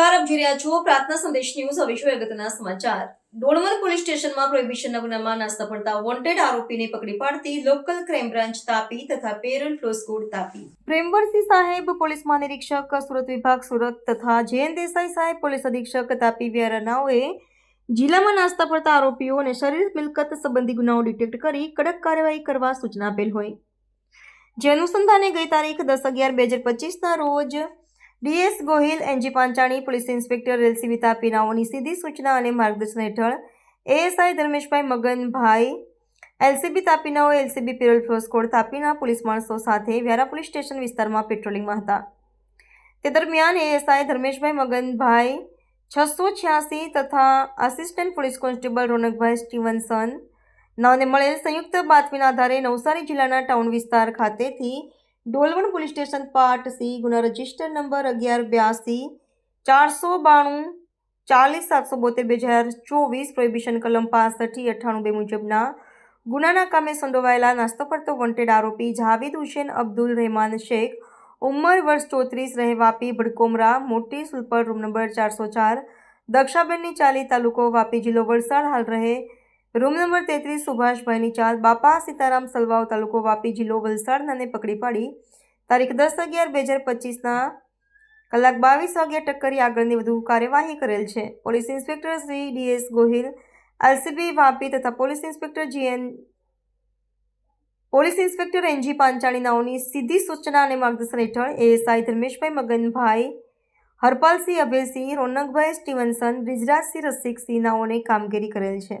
નમસ્કાર, આપ જોઈ રહ્યા છો પ્રાર્થના સંદેશ ન્યૂઝ. હવે જોઈએ અગત્યના સમાચાર. ડોણવર પોલીસ સ્ટેશનમાં પ્રોહિબિશનના ગુનામાં નાસ્તા પડતા વોન્ટેડ આરોપીને પકડી પાડતી લોકલ ક્રાઇમ બ્રાન્ચ તાપી તથા parole furlough squad Tapi. Premvarsinh સાહેબ, પોલીસ મહાનિરીક્ષક, સુરત વિભાગ સુરત તથા જયંત દેસાઈ સાહેબ, પોલીસ અધિક્ષક તાપી વ્યારાનાઓએ જિલ્લામાં નાસ્તા પડતા આરોપીઓ અને શરીર મિલકત સંબંધી ગુનાઓ ડિટેક્ટ કરી કડક કાર્યવાહી કરવા સૂચના આપેલ હોય. જે અનુસંધાને ગઈ તારીખ દસ અગિયાર બે હજાર પચીસના રોજ DS Gohil, NG Panchani, police inspector LCB તાપીનાઓની સીધી સૂચના અને માર્ગદર્શન હેઠળ એએસઆઈ ધર્મેશભાઈ મગનભાઈ, એલસીબી તાપીનાઓ, એલસીબી પિરોલ ફોર્સ કોડ તાપીના પોલીસ માણસો સાથે વ્યારા પોલીસ સ્ટેશન વિસ્તારમાં પેટ્રોલિંગમાં હતા. તે દરમિયાન એએસઆઈ ધર્મેશભાઈ મગનભાઈ છસો છ્યાસી તથા assistant police constable Ronakbhai Stevenson નાઓને મળેલ સંયુક્ત બાતમીના આધારે નવસારી જિલ્લાના ટાઉન વિસ્તાર ખાતેથી Dolvan police station part C, ગુના રજિસ્ટર નંબર અગિયાર બ્યાસી, ચારસો બાણું, ચાલીસ, સાતસો બોતેર, બે હજાર ચોવીસ, પ્રોહિબિશન કલમ પાસઠી અઠ્ઠાણું બે મુજબના ગુનાના કામે સંડોવાયેલા નાસ્તો પડતો વોન્ટેડ આરોપી જાવેદ હુસેન અબ્દુલ રહેમાન શેખ, ઉંમર વર્ષ ચોત્રીસ રહે વાપી ભડકોમરા, મોટી સુલપર રૂમ નંબર ચારસો ચાર, દક્ષાબેનની ચાલી તાલુકો વાપી જિલ્લો વલસાડ, હાલ રહે રૂમ નંબર તેત્રીસ સુભાષભાઈની ચાલ બાપા સીતારામ સલવાવ તાલુકો વાપી જિલ્લો વલસાડનાને પકડી પાડી. તારીખ દસ અગિયાર બે હજાર પચીસના કલાક બાવીસ વાગ્યા ટક્કરી આગળની વધુ કાર્યવાહી કરેલ છે. Police inspector Shri D S Gohil L C B Vapi તથા police inspector G N police inspector N G Panchani નાઓની સીધી સૂચના અને માર્ગદર્શન હેઠળ A S I Dharmeshbhai Maganbhai, Harpalsinh Abhaysinh, Ronakbhai Stevenson, Brijrajsinh Rasiksinh નાઓને કામગીરી કરેલ છે.